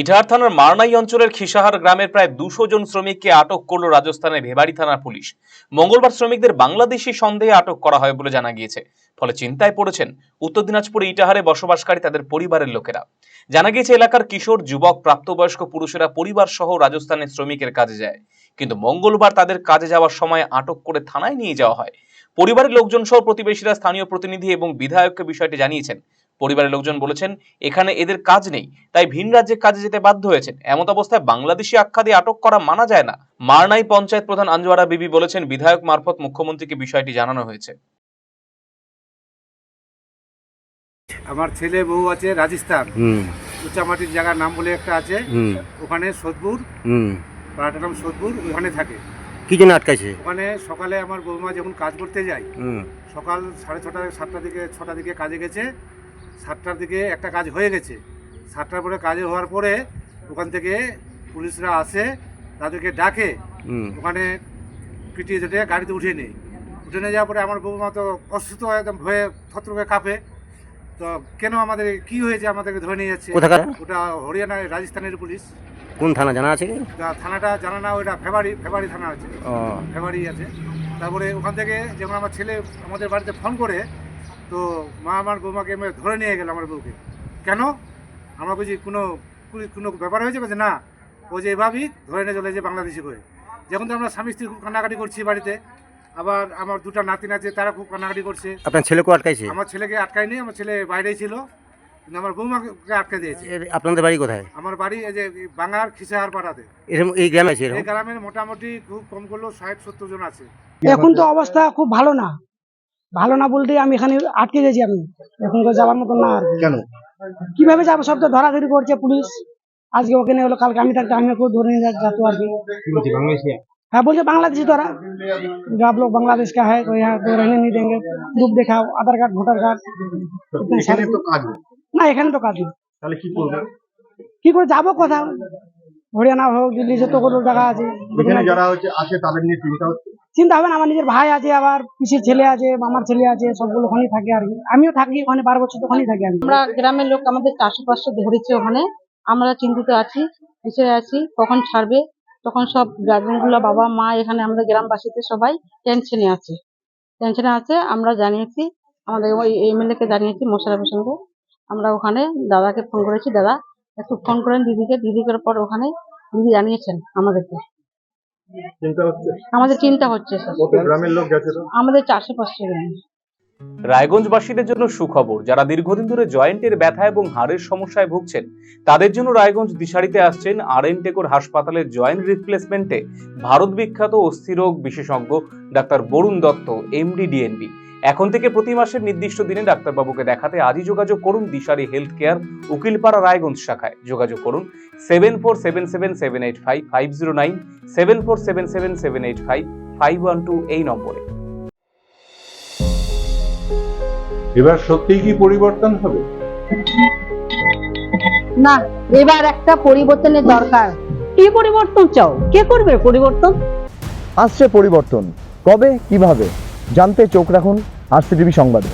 ইটাহার থানার মারনাই অঞ্চলের খিসাহার গ্রামের প্রায় দুশো জন শ্রমিককে আটক করল রাজস্থানের ভেবাড়ি থানার পুলিশ। মঙ্গলবার শ্রমিকদের বাংলাদেশি সন্দেহে আটক করা হয় বলে জানা গিয়েছে। ফলে চিন্তায় পড়েছেন, উত্তর দিনাজপুরে ইটাহারে বসবাসকারী তাদের পরিবারের লোকেরা। জানা গিয়েছে, এলাকার কিশোর, যুবক, প্রাপ্তবয়স্ক পুরুষেরা পরিবার সহ রাজস্থানের শ্রমিকের কাজে যায়। কিন্তু মঙ্গলবার তাদের কাজে যাওয়ার সময় আটক করে থানায় নিয়ে যাওয়া হয়। পরিবারের লোকজন সহ প্রতিবেশীরা স্থানীয় প্রতিনিধি এবং বিধায়ককে বিষয়টি জানিয়েছেন। পরিবারের লোকজন বলেছেন এখানে এদের কাজ নেই। তাই ভিন রাজ্যে কাজে যেতে বাধ্য হয়েছেন। এমত অবস্থায় বাংলাদেশি আখ্যা দিয়ে আটক করা মানা যায় না। মারনাই পঞ্চায়েত প্রধান আঞ্জুয়ারা বিবি বলেছেন বিধায়ক মারফত মুখ্যমন্ত্রীকে বিষয়টি জানানো হয়েছে। আমার ছেলে বউ আছে রাজস্থান। হুম। উচ্চামাটির জায়গার নাম বলে একটা আছে। ওখানে সোদপুর হুম। পাড়াটার নাম সোদপুর ওখানে থাকে। কি জন্য আটকাইছে? ওখানে সকালে আমার বৌমা যখন কাজ করতে যায় হুম। সকাল সাড়ে ছটা সাতটা দিকে ছটা দিকে কাজে গেছে। সাতটার দিকে একটা কাজ হয়ে গেছে। সাতটার পরে কাজে হওয়ার পরে ওখান থেকে পুলিশরা আসে তাদেরকে ডাকে। ওখানে পিটিয়ে যেতে গাড়িতে উঠে নেই উঠে নিয়ে যাওয়ার পরে আমার বৌমা তো অসুস্থ হয়ে একদম ভয়ে থত্রকে কাঁপে। তো কেন আমাদের কি হয়েছে আমাদেরকে ধরে নিয়ে যাচ্ছে? ওটা হরিয়ানা রাজস্থানের পুলিশ। কোন থানা জানা আছে থানাটা জানা না ওইটা ফেবারি ফেবারি থানা আছে। ও। ফেবারি আছে। তারপরে ওখান থেকে যখন আমার ছেলে আমাদের বাড়িতে ফোন করে তো মা আমার বৌমাকে ধরে নিয়ে গেল আমার বউকে। কেন? আমরা বলছি কোনো কোনো- ব্যাপার হয়েছে বলছে? না। ও যে এভাবেই ধরে নিয়ে চলে যে বাংলাদেশি করে। যখন তো আমরা স্বামী স্ত্রী খুব কান্নাকাটি করছি বাড়িতে আবার আমার দুটা নাতিন আছে তারা খুব কান্নাকাটি করছে। আপনার ছেলেকেও আটকাইছে? আমার ছেলেকে আটকায়নি আমার ছেলে বাইরেই ছিল। কিন্তু আমার বৌমাকে আটকে দিয়েছে। আপনাদের বাড়ি কোথায়? আমার বাড়ি এই যে বাঙার খিসাহার পাড়াতে। এরকম এই গ্রামে আছে এই গ্রামের মোটামুটি খুব কম করলেও ষাট সত্তর জন আছে। এখন তো অবস্থা খুব ভালো না। ভালো না বলতে আমি এখানে আটকে গেছি আমি এখন তো যাওয়ার মতন না আর কেন কিভাবে যাবো সব তো ধরাধরি করছে পুলিশ আজকে ওখানে হলো কালকে আমি থাকতে আমি কেউ ধরে নিয়ে যা- যাতো আর কি हाँ बोलते बांग्लादेशी द्वारा जो आप लोग बांग्लादेश का है तो यहाँ तो रहने नहीं देंगे प्रूफ दिखाओ आधार कार्ड वोटर कार्ड इतने सारे না এখানে তো কাজ নেই তাহলে কি করবে কি করে যাবো কোথাও হরিয়ানা হোক দিল্লি যতগুলো জায়গা আছে এখানে যারা হচ্ছে আসে তাদের নিয়ে চিন্তা হচ্ছে চিন্তা হবে না, আমার নিজের ভাই আছে, আবার পিসির ছেলে আছে, মামার ছেলে আছে, সবগুলো ওখানেই থাকে আর কি। আমিও থাকি ওখানে, বারো বছর তো ওখানেই থাকি আমি। আমরা গ্রামের লোক, আমাদের চারশো পাঁচশো ধরেছে ওখানে। আমরা চিন্তিত আছি, পিছিয়ে আছি, কখন ছাড়বে, তখন সব গার্জেনগুলো বাবা, মা এখানে আমাদের গ্রামবাসীতে সবাই টেনশনে আছে। টেনশনে আছে, আমরা জানিয়েছি, আমাদের ওই এমএলএ কে জানিয়েছি মোশারফ হোসেনকে আমরা ওখানে দাদাকে ফোন করেছি, দাদা, একটু ফোন করেন দিদিকে দিদি করার পর ওখানে দিদি জানিয়েছেন আমাদেরকে। আমাদের চিন্তা হচ্ছে গ্রামের লোক গেছে? আমাদের চারশো পাঁচশো গ্রাম। রায়গঞ্জবাসীদের জন্য সুখবর যারা দীর্ঘদিন ধরে জয়েন্টের ব্যথা এবং হাড়ের সমস্যায় ভুগছেন তাদের জন্য রায়গঞ্জ দিশারিতে আসছেন আর এন টেকোর হাসপাতালের জয়েন্ট রিপ্লেসমেন্টে ভারত বিখ্যাত অস্থিরোগ বিশেষজ্ঞ doctor Barun Dutta MD DNB. এখন থেকে প্রতি মাসের নির্দিষ্ট দিনে ডাক্তারবাবুকে দেখাতে আজই যোগাযোগ করুন দিশারি হেলথ কেয়ার উকিলপাড়া রায়গঞ্জ শাখায়। যোগাযোগ করুন seven four seven seven seven eight five five zero nine seven four seven seven seven eight five five one two এই নম্বরে। এবার সত্যিই কি পরিবর্তন হবে? না এবার একটা পরিবর্তনের দরকার। কি পরিবর্তন চাও? কে করবে পরিবর্তন? আসছে পরিবর্তন। কবে? কীভাবে? জানতে চোখ রাখুন আরসিটিভি সংবাদে।